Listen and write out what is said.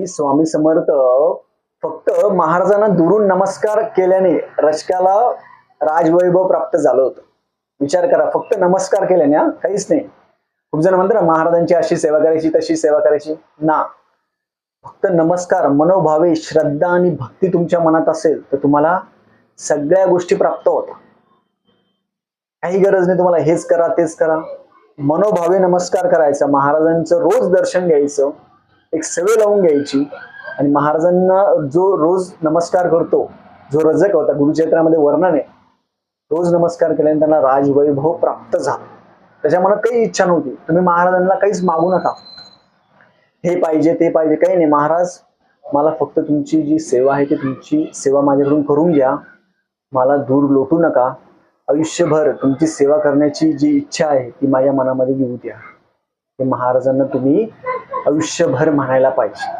की स्वामी समर्थ फक्त महाराजांना दुरून नमस्कार केल्याने रचकाला राजवैभव प्राप्त झालं होतं. विचार करा फक्त नमस्कार केल्याने हा, काहीच नाही. खूप जण म्हणतात ना महाराजांची अशी सेवा करायची तशी सेवा करायची. ना. फक्त नमस्कार मनोभावे श्रद्धा आणि भक्ती तुमच्या मनात असेल तर तुम्हाला सगळ्या गोष्टी प्राप्त होतात. काही गरज नाही तुम्हाला हेच करा तेच करा. मनोभावे नमस्कार करायचा महाराजांचं रोज दर्शन घ्यायचं. एक सवय लावून घ्यायची. आणि महाराजांना जो रोज नमस्कार करतो जो रजक होता गुरुचरित्रामध्ये वर्णन आहे रोज नमस्कार केल्याने त्यांना राजवैभव प्राप्त झाला. त्याच्या मनात काही इच्छा नव्हती. तुम्ही महाराजांना काहीच मागू नका. हे पाहिजे ते पाहिजे काही नाही. महाराज मला फक्त तुमची जी सेवा आहे ती तुमची सेवा माझ्याकडून करून घ्या. मला दूर लोटू नका. आयुष्यभर तुमची सेवा करण्याची जी इच्छा आहे ती माझ्या मनामध्ये घेऊ द्या. हे महाराजांना तुम्ही आयुष्यभर म्हणायला पाहिजे.